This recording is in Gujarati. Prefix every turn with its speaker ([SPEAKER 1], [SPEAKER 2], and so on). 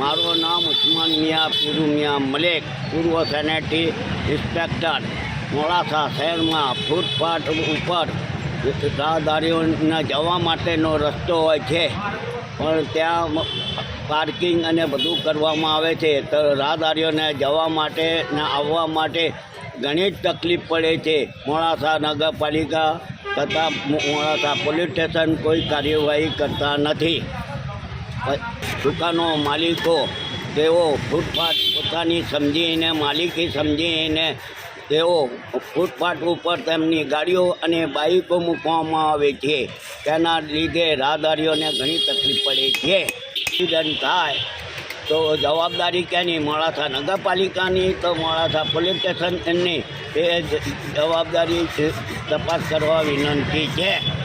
[SPEAKER 1] મારું નામ ઉસ્માન મિયા પીરુ મિયા મલેક, પૂર્વ સેનેટરી ઇન્સ્પેક્ટર, મોડાસા શહેરમાં ફૂટપાથ ઉપર રાહદારીઓને જવા માટેનો રસ્તો હોય છે. પણ ત્યાં પાર્કિંગ અને બધું કરવામાં આવે છે. તો રાહદારીઓને જવા માટે ને આવવા માટે ઘણી જ તકલીફ પડે છે. મોડાસા નગરપાલિકા તથા મોડાસા પોલીસ સ્ટેશન કોઈ કાર્યવાહી કરતા નથી. દુકાનો માલિકો તેઓ ફૂટપાથ પોતાની સમજીને, માલિકી સમજીને તેઓ ફૂટપાથ ઉપર તેમની ગાડીઓ અને બાઈકો મૂકવામાં આવે છે. તેના લીધે રાહદારીઓને ઘણી તકલીફ પડે છે. એક્સિડન્ટ થાય તો જવાબદારી ક્યાંની? મોડાસા નગરપાલિકાની? તો મોડાસા પોલીસ સ્ટેશનની. એ જ જવાબદારી તપાસ કરવા વિનંતી છે.